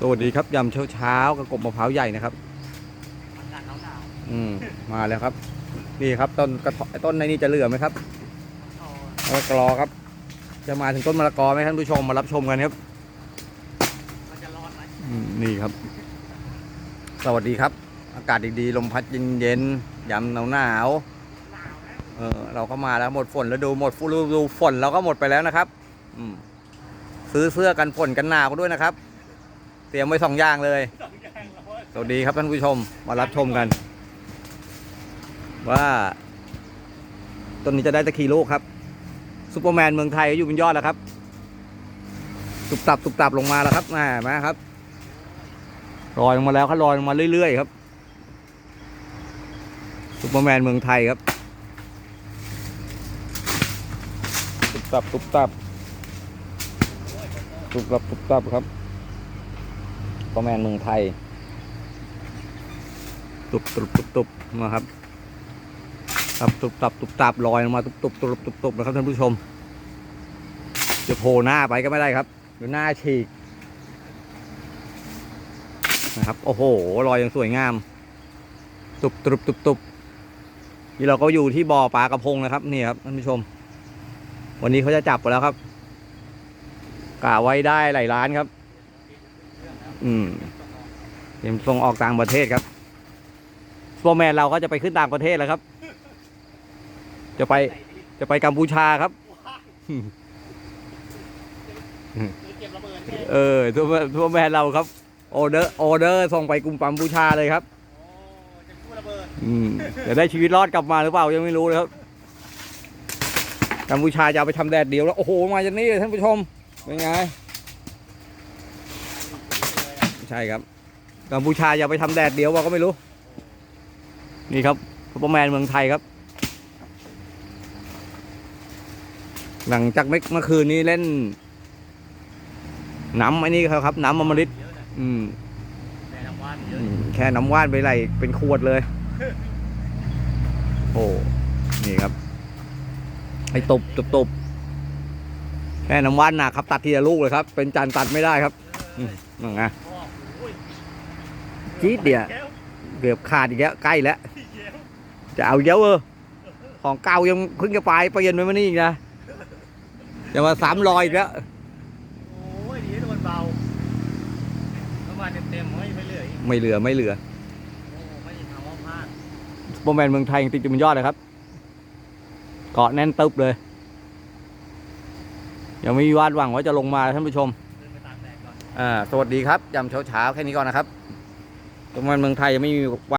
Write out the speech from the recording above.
สวัสดีครับยำเช้าเช้าๆกับกบมะพร้าวใหญ่นะครับอากาศหนาวอืมมาแล้วครับ นี่ครับต้นกระเทาะต้นในนี้จะเหลือไหมครับๆมะละกอครับ จะมาถึงต้นมะละกอไหมท่านผู้ชมมารับชมกันครับมันจะร้อนไหมอืมนี่ครับ สวัสดีครับ อากาศดีๆลมพัดเย็นๆยำหนาวหนาวหนาวนะๆเออเราก็มาแล้วหมดฝนแล้วดูหมดฤดูฝนเราก็หมดไปแล้วนะครับ อืมซื้อเสื้อกันฝนกันหนาวด้วยนะครับ เตรียมไว้สองอย่างเลย สวัสดีครับท่านผู้ชมมารับชมกัน ว่าต้นนี้จะได้ตะคีโลกครับซูเปอร์แมนเมืองไทยอยู่บนยอดแล้วครับ ตุบตับตุบตับลงมาแล้วครับมามาครับลอยลงมาแล้วครับลอยลงมาเรื่อยๆครับซูเปอร์แมนเมืองไทยครับ ตุบตับตุบตับตุบตับตุบตับครับ ปร์แมนเมืองไทย ตุบตุบตุบตุบมาครับครับตุบตับตุบตับลอยลงมาตุบตุบตุบตุบตุบนะครับท่านผู้ชม จะโผล่หน้าไปก็ไม่ได้ครับเดี๋ยวหน้าฉีกนะครับโอ้โหลอยอย่างสวยงาม ตุบตุบตุบตุบนี่เราก็อยู่ที่บ่อปลากระพงนะครับนี่ครับท่านผู้ชม วันนี้เขาจะจับไปแล้วครับกะไว้ได้หลายล้านครับ อืมเตรียมส่งออกต่างประเทศครับซูเปอแมนเราก็จะไปขึ้นต่างประเทศแล้วครับ จะไปจะไปกัมพูชาครับ เออซูเปอร์ซูเปอร์แมนเราครับออเดอร์ออเดอร์ส่งไปกรุงกัมพูชาเลยครับอืมจะได้ชีวิตรอดกลับมาหรือเปล่ายังไม่รู้เลยครับกัมพูชาจะเอาไปทำแดดเดียวแล้ว โอ้โห มาจากนี่เลยท่านผู้ชม เป็นไง ใช่ครับกัมพูชาจะเอาไปทำแดดเดียวว่าก็ไม่รู้ นี่ครับซูเปอร์แมนเมืองไทยครับ หลังจากเมื่อคืนนี้เล่นน้ำไอ้นี่ครับน้ำอมฤตอืมแต่น้ำว่านเยอะอืมแค่น้ำว่านไปไหลเป็นขวดเลย โอ้ นี่ครับ ไอ้ตบตบตบแค่น้ำว่านหนักครับ ตัดทีละลูกเลยครับ เป็นจานตัดไม่ได้ครับ อืมนั่นไง จี๊ดเดียวแก้วเกือบขาดอีกแล้วใกล้แล้วแก้วจะเอาเยอะเออของเก่ายังเพิ่งจะไปเปลี่ยนไปมานี่อีกนะจะมาสามรอยอีกแล้วโอ้ยดีโดนเบาน้ำมันเต็มๆไม่ไม่เหลืออีกไม่เหลือไม่เหลือโอ้ไม่ได้ทำว่าพลาดโปรแมนเมืองไทยยังติดอยู่บนยอดเลยครับเกาะแน่นตึบเลยยังไม่มีวาดหวังว่าจะลงมาท่านผู้ชมเดินไปตากแดดก่อนอ่าสวัสดีครับยำเช้าๆแค่นี้ก่อนนะครับโปรแมนเมืองไทยยังไม่มี